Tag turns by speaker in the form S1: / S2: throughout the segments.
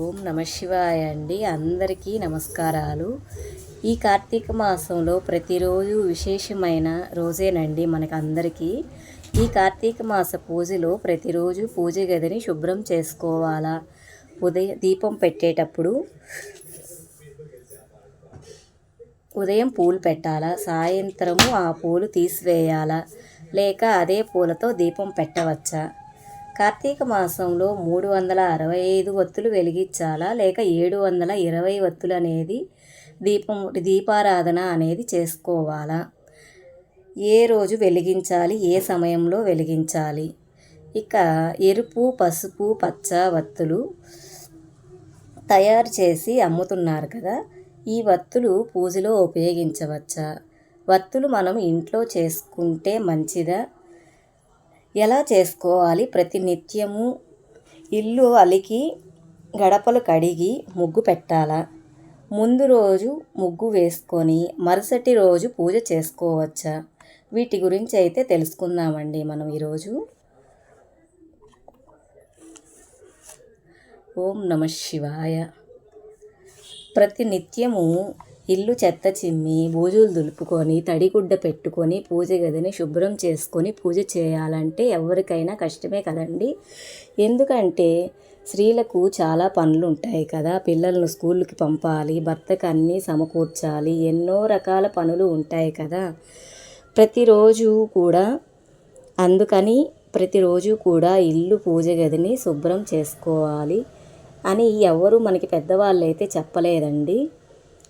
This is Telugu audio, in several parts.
S1: ఓం నమ శివాయ అండి. అందరికీ నమస్కారాలు. ఈ కార్తీక మాసంలో ప్రతిరోజు విశేషమైన రోజేనండి మనకు అందరికీ ఈ కార్తీక మాస పూజలో ప్రతిరోజు పూజ గదిని శుభ్రం చేసుకోవాలా? ఉదయం దీపం పెట్టేటప్పుడు ఉదయం పూలు పెట్టాలా? సాయంత్రము ఆ పూలు తీసివేయాలా? లేక అదే పూలతో దీపం పెట్టవచ్చా? కార్తీక మాసంలో మూడు వందల అరవై ఐదు ఒత్తులు వెలిగించాలా? లేక ఏడు వందల ఇరవై ఒత్తులు అనేది దీపం దీపారాధన అనేది చేసుకోవాలా? ఏ రోజు వెలిగించాలి? ఏ సమయంలో వెలిగించాలి? ఇక ఎరుపు పసుపు పచ్చ వత్తులు తయారు చేసి అమ్ముతున్నారు కదా ఈ వత్తులు పూజలో ఉపయోగించవచ్చా? వత్తులు మనం ఇంట్లో చేసుకుంటే మంచిదా? ఎలా చేసుకోవాలి? ప్రతి నిత్యము ఇల్లు అలికి గడపలు కడిగి ముగ్గు పెట్టాలా? ముందు రోజు ముగ్గు వేసుకొని మరుసటి రోజు పూజ చేసుకోవచ్చా? వీటి గురించి అయితే తెలుసుకుందామండి మనం ఈరోజు. ఓం నమ శివాయ. ప్రతి నిత్యము ఇల్లు చెత్త చిమ్మి బూజులు దులుపుకొని తడిగుడ్డ పెట్టుకొని పూజ గదిని శుభ్రం చేసుకొని పూజ చేయాలంటే ఎవరికైనా కష్టమే కదండి. ఎందుకంటే స్త్రీలకు చాలా పనులు ఉంటాయి కదా. పిల్లలను స్కూల్కి పంపాలి భర్తకు అన్నీ సమకూర్చాలి ఎన్నో రకాల పనులు ఉంటాయి కదా. ప్రతిరోజు కూడా అందుకని ప్రతిరోజు కూడా ఇల్లు పూజ గదిని శుభ్రం చేసుకోవాలి అని ఎవరు మనకి పెద్దవాళ్ళు అయితే చెప్పలేదండి.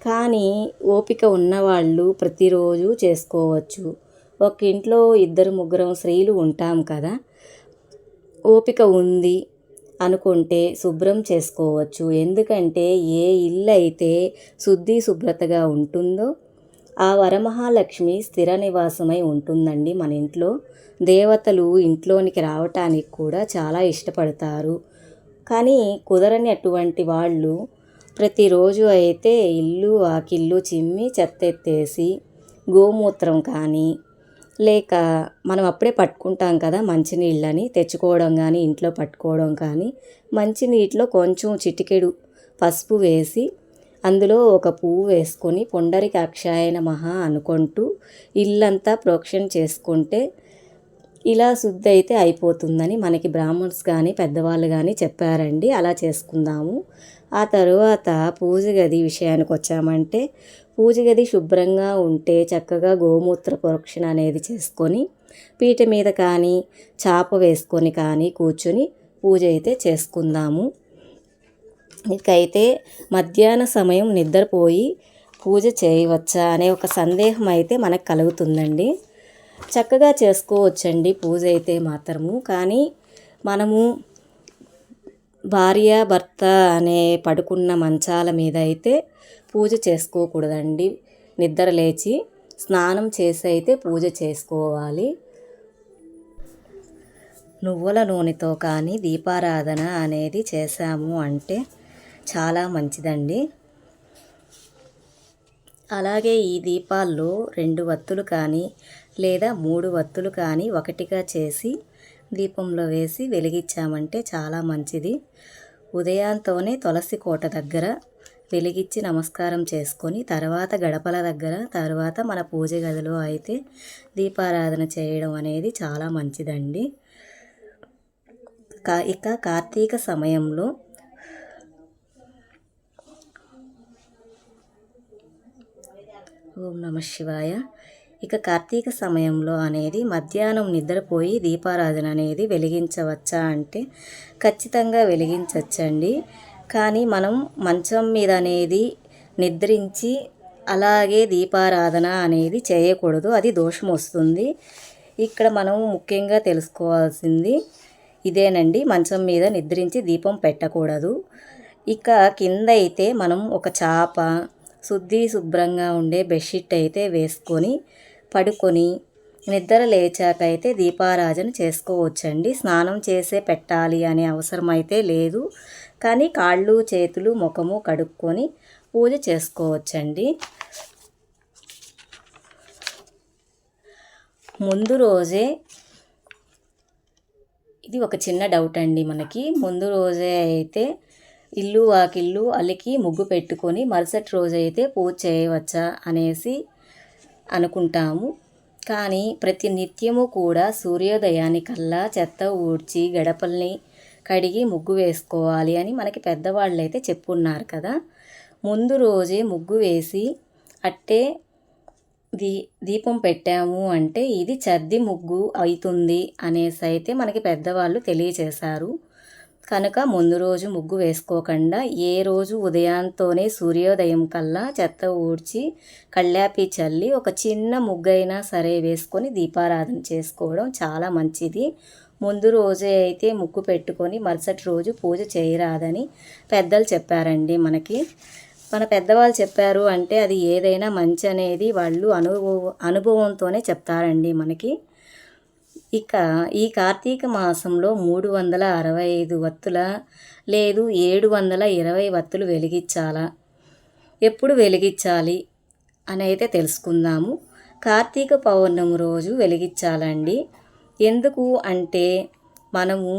S1: కానీ ఓపిక ఉన్నవాళ్ళు ప్రతిరోజు చేసుకోవచ్చు. ఒక ఇంట్లో ఇద్దరు ముగ్గురం స్త్రీలు ఉంటాం కదా. ఓపిక ఉంది అనుకుంటే శుభ్రం చేసుకోవచ్చు. ఎందుకంటే ఏ ఇల్లు అయితే శుద్ధి శుభ్రతగా ఉంటుందో ఆ వరమహాలక్ష్మి స్థిర నివాసమై ఉంటుందండి మన ఇంట్లో. దేవతలు ఇంట్లోనికి రావటానికి కూడా చాలా ఇష్టపడతారు. కానీ కుదరని అటువంటి వాళ్ళు ప్రతిరోజు అయితే ఇల్లు వాకిళ్ళు చిమ్మి చెత్త ఎత్తేసి గోమూత్రం కానీ లేక మనం అప్పుడే పట్టుకుంటాం కదా మంచినీళ్ళని తెచ్చుకోవడం కానీ ఇంట్లో పట్టుకోవడం కానీ మంచినీటిలో కొంచెం చిటికెడు పసుపు వేసి అందులో ఒక పువ్వు వేసుకొని పొండరికి అక్షాయన మహా అనుకుంటూ ఇల్లంతా ప్రోక్షణ చేసుకుంటే ఇలా శుద్ధి అయితే అయిపోతుందని మనకి బ్రాహ్మణ్స్ కానీ పెద్దవాళ్ళు కానీ చెప్పారండి. అలా చేసుకుందాము. ఆ తరువాత పూజ గది విషయానికి వచ్చామంటే పూజ గది శుభ్రంగా ఉంటే చక్కగా గోమూత్ర ప్రోక్షణ అనేది చేసుకొని పీట మీద కానీ చాప వేసుకొని కానీ కూర్చొని పూజ అయితే చేసుకుందాము. ఇకైతే మధ్యాహ్న సమయం నిద్రపోయి పూజ చేయవచ్చా అనే ఒక సందేహం అయితే మనకు కలుగుతుందండి. చక్కగా చేసుకోవచ్చండి పూజ అయితే మాత్రము. కానీ మనము భార్య భర్త అనే పడుకున్న మంచాల మీద అయితే పూజ చేసుకోకూడదండి. నిద్ర లేచి స్నానం చేసి అయితే పూజ చేసుకోవాలి. నువ్వుల నూనెతో కానీ దీపారాధన అనేది చేశాము అంటే చాలా మంచిదండి. అలాగే ఈ దీపాల్లో రెండు వత్తులు కానీ లేదా మూడు వత్తులు కానీ ఒకటిగా చేసి దీపంలో వేసి వెలిగించామంటే చాలా మంచిది. ఉదయాంతోనే తులసి కోట దగ్గర వెలిగించి నమస్కారం చేసుకొని తర్వాత గడపల దగ్గర తర్వాత మన పూజ గదిలో అయితే దీపారాధన చేయడం అనేది చాలా మంచిదండి. కా ఇక కార్తీక సమయంలో ఓం నమ శివాయ. ఇక కార్తీక సమయంలో అనేది మధ్యాహ్నం నిద్రపోయి దీపారాధన అనేది వెలిగించవచ్చా అంటే ఖచ్చితంగా వెలిగించవచ్చండి కానీ మనం మంచం మీద అనేది నిద్రించి అలాగే దీపారాధన అనేది చేయకూడదు అది దోషం వస్తుంది. ఇక్కడ మనం ముఖ్యంగా తెలుసుకోవాల్సింది ఇదేనండి మంచం మీద నిద్రించి దీపం పెట్టకూడదు. ఇక కింద అయితే మనం ఒక చాప శుద్ధి శుభ్రంగా ఉండే బెడ్షీట్ అయితే వేసుకొని పడుకొని నిద్ర లేచాకైతే దీపారాజన చేసుకోవచ్చండి. స్నానం చేసే పెట్టాలి అనే అవసరం అయితే లేదు. కానీ కాళ్ళు చేతులు ముఖము కడుక్కొని పూజ చేసుకోవచ్చండి. ముందు రోజే ఇది ఒక చిన్న డౌట్ అండి మనకి. ముందు రోజే అయితే ఇల్లు వాకిల్లు అలికి ముగ్గు పెట్టుకొని మరుసటి రోజైతే పూజ చేయవచ్చా అనేసి అనుకుంటాము. కానీ ప్రతి నిత్యము కూడా సూర్యోదయానికల్లా చెత్త ఊడ్చి గడపల్ని కడిగి ముగ్గు వేసుకోవాలి అని మనకి పెద్దవాళ్ళు అయితే చెప్పున్నారు కదా. ముందు రోజే ముగ్గు వేసి అట్టే దీ దీపం పెట్టాము అంటే ఇది చద్ది ముగ్గు అవుతుంది అనేసి అయితే మనకి పెద్దవాళ్ళు తెలియచేశారు. కనుక ముందు రోజు ముగ్గు వేసుకోకుండా ఏ రోజు ఉదయంతోనే సూర్యోదయం కల్లా చెత్త ఊడ్చి కళ్ళాపి చల్లి ఒక చిన్న ముగ్గైనా సరే వేసుకొని దీపారాధన చేసుకోవడం చాలా మంచిది. ముందు రోజే అయితే ముగ్గు పెట్టుకొని మరుసటి రోజు పూజ చేయరాదని పెద్దలు చెప్పారండి మనకి. మన పెద్దవాళ్ళు చెప్పారు అంటే అది ఏదైనా మంచి అనేది వాళ్ళు అనుభవ అనుభవంతోనే చెప్తారండి మనకి. ఇక ఈ కార్తీక మాసంలో మూడు వందల అరవై ఐదు వత్తుల లేదు ఏడు వందల ఇరవై వత్తులు వెలిగించాలా. ఎప్పుడు వెలిగించాలి అని అయితే తెలుసుకుందాము. కార్తీక పౌర్ణమి రోజు వెలిగించాలండి. ఎందుకు అంటే మనము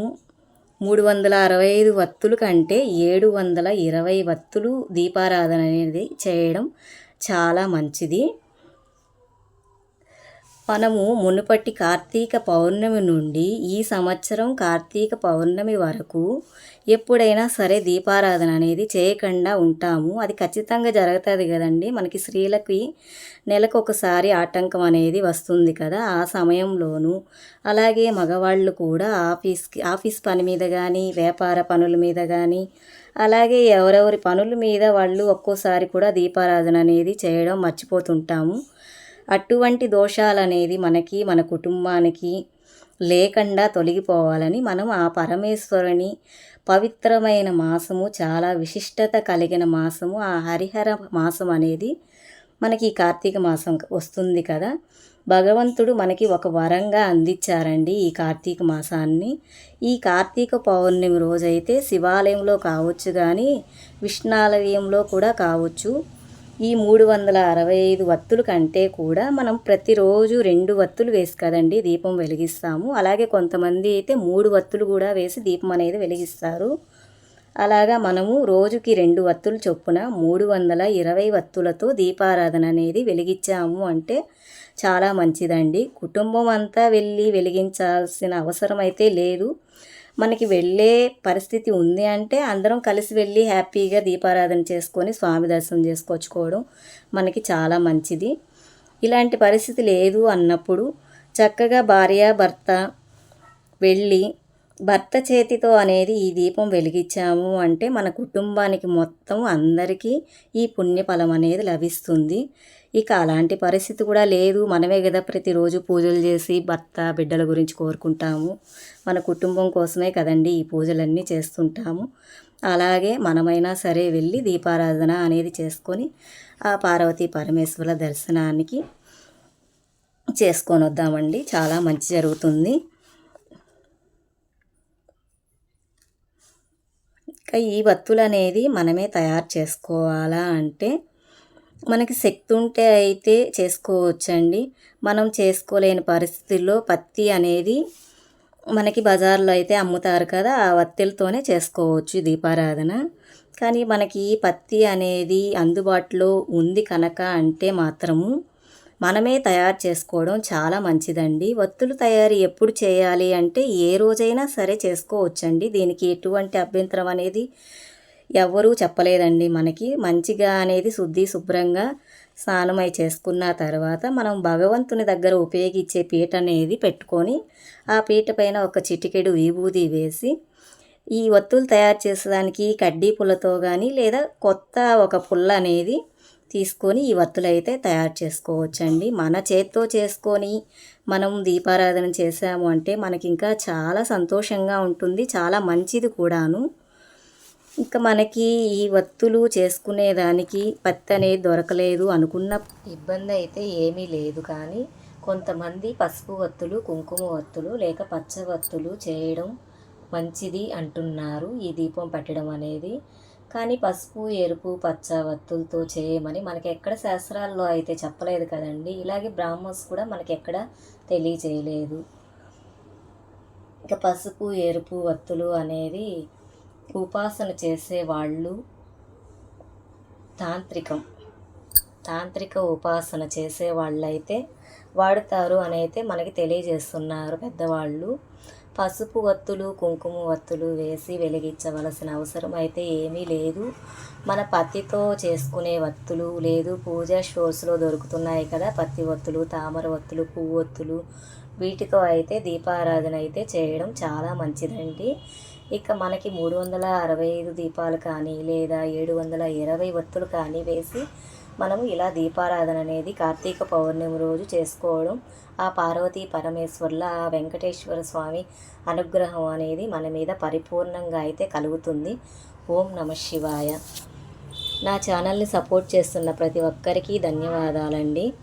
S1: మూడు వందల అరవై ఐదు వత్తులు కంటే ఏడు వందల ఇరవై వత్తులు దీపారాధన అనేది చేయడం చాలా మంచిది. మనము మునుపటి కార్తీక పౌర్ణమి నుండి ఈ సంవత్సరం కార్తీక పౌర్ణమి వరకు ఎప్పుడైనా సరే దీపారాధన అనేది చేయకుండా ఉంటాము. అది ఖచ్చితంగా జరుగుతుంది కదండి. మనకి స్త్రీలకి నెలకు ఒకసారి ఆటంకం అనేది వస్తుంది కదా ఆ సమయంలోనూ. అలాగే మగవాళ్ళు కూడా ఆఫీస్కి ఆఫీస్ పని మీద కానీ వ్యాపార పనుల మీద కానీ అలాగే ఎవరెవరి పనుల మీద వాళ్ళు ఒక్కోసారి కూడా దీపారాధన అనేది చేయడం మర్చిపోతుంటాము. అటువంటి దోషాలనేది మనకి మన కుటుంబానికి లేకుండా తొలగిపోవాలని మనం ఆ పరమేశ్వరుని పవిత్రమైన మాసము చాలా విశిష్టత కలిగిన మాసము ఆ హరిహర మాసం అనేది మనకి ఈ కార్తీక మాసం వస్తుంది కదా. భగవంతుడు మనకి ఒక వరంగా అందించారండి ఈ కార్తీక మాసాన్ని. ఈ కార్తీక పౌర్ణమి రోజైతే శివాలయంలో కావచ్చు కానీ విష్ణాలయంలో కూడా కావచ్చు. ఈ మూడు వందల అరవై ఐదు వత్తుల కంటే కూడా మనం ప్రతిరోజు రెండు వత్తులు వేసి కదండి దీపం వెలిగిస్తాము. అలాగే కొంతమంది అయితే మూడు వత్తులు కూడా వేసి దీపం అనేది వెలిగిస్తారు. అలాగా మనము రోజుకి రెండు వత్తులు చొప్పున మూడు వందల ఇరవై వత్తులతో దీపారాధన అనేది వెలిగించాము అంటే చాలా మంచిదండి. కుటుంబం అంతా వెళ్ళి వెలిగించాల్సిన అవసరం అయితే లేదు. మనకి వెళ్ళే పరిస్థితి ఉంది అంటే అందరం కలిసి వెళ్ళి హ్యాపీగా దీపారాధన చేసుకొని స్వామి దర్శనం చేసుకొచ్చుకోవడం మనకి చాలా మంచిది. ఇలాంటి పరిస్థితి లేదు అన్నప్పుడు చక్కగా భార్య భర్త వెళ్ళి భర్త చేతితో అనేది ఈ దీపం వెలిగించాము అంటే మన కుటుంబానికి మొత్తం అందరికీ ఈ పుణ్యఫలం అనేది లభిస్తుంది. ఇక అలాంటి పరిస్థితి కూడా లేదు. మనమే కదా ప్రతిరోజు పూజలు చేసి భర్త బిడ్డల గురించి కోరుకుంటాము. మన కుటుంబం కోసమే కదండి ఈ పూజలన్నీ చేస్తుంటాము. అలాగే మనమైనా సరే వెళ్ళి దీపారాధన అనేది చేసుకొని ఆ పార్వతీ పరమేశ్వరుల దర్శనానికి చేసుకొని వద్దామండి. చాలా మంచి జరుగుతుంది. ఈ వత్తులు అనేది మనమే తయారు చేసుకోవాలా అంటే మనకి శక్తి ఉంటే అయితే చేసుకోవచ్చండి. మనం చేసుకోలేని పరిస్థితుల్లో పత్తి అనేది మనకి బజార్లో అయితే అమ్ముతారు కదా ఆ వత్తిలతోనే చేసుకోవచ్చు దీపారాధన. కానీ మనకి పత్తి అనేది అందుబాటులో ఉంది కనుక అంటే మాత్రము మనమే తయారు చేసుకోవడం చాలా మంచిదండి. వత్తులు తయారీ ఎప్పుడు చేయాలి అంటే ఏ రోజైనా సరే చేసుకోవచ్చండి. దీనికి ఎటువంటి అభ్యంతరం అనేది ఎవ్వరూ చెప్పలేదండి మనకి. మంచిగా అనేది శుద్ధి శుభ్రంగా స్నానమై చేసుకున్న తర్వాత మనం భగవంతుని దగ్గర ఉపయోగించే పీట అనేది పెట్టుకొని ఆ పీట పైన ఒక చిటికెడు విభూది వేసి ఈ ఒత్తులు తయారు చేసేదానికి కడ్డీ పుల్లతో కానీ లేదా కొత్త ఒక పుల్ల అనేది తీసుకొని ఈ వత్తులు అయితే తయారు చేసుకోవచ్చండి. మన చేత్తో చేసుకొని మనం దీపారాధన చేసాము అంటే మనకి ఇంకా చాలా సంతోషంగా ఉంటుంది. చాలా మంచిది కూడాను. ఇంకా మనకి ఈ వత్తులు చేసుకునేదానికి పత్తి అనేది దొరకలేదు అనుకున్న ఇబ్బంది అయితే ఏమీ లేదు. కానీ కొంతమంది పసుపు వత్తులు కుంకుమ వత్తులు లేక పచ్చ వత్తులు చేయడం మంచిది అంటున్నారు. ఈ దీపం పెట్టడం అనేది కానీ పసుపు ఎరుపు పచ్చ వత్తులతో చేయమని మనకి ఎక్కడ శాస్త్రాల్లో అయితే చెప్పలేదు కదండి. ఇలాగే బ్రాహ్మణ్స్ కూడా మనకి ఎక్కడ తెలియచేయలేదు ఇంకా పసుపు ఎరుపు వత్తులు అనేది ఉపాసన చేసే వాళ్ళు తాంత్రికం. తాంత్రిక ఉపాసన చేసే వాళ్ళైతే వాడుతారు అని అయితే మనకి తెలియజేస్తున్నారు పెద్దవాళ్ళు. పసుపు వత్తులు కుంకుమ వత్తులు వేసి వెలిగించవలసిన అవసరం అయితే ఏమీ లేదు. మన పత్తితో చేసుకునే వత్తులు లేదు. పూజా షోర్స్లో దొరుకుతున్నాయి కదా పత్తి వత్తులు తామర వత్తులు పువ్వొత్తులు. వీటితో అయితే దీపారాధన అయితే చేయడం చాలా మంచిదండి. ఇక మనకి మూడు వందల అరవై ఐదు దీపాలు కానీ లేదా ఏడు వందల ఇరవై వత్తులు కానీ వేసి మనము ఇలా దీపారాధన అనేది కార్తీక పౌర్ణమి రోజు చేసుకోవడం ఆ పార్వతీ పరమేశ్వర్ల ఆ వెంకటేశ్వర స్వామి అనుగ్రహం అనేది మన మీద పరిపూర్ణంగా అయితే కలుగుతుంది. ఓం నమ శివాయ. నా ఛానల్ని సపోర్ట్ చేస్తున్న ప్రతి ఒక్కరికి ధన్యవాదాలండి.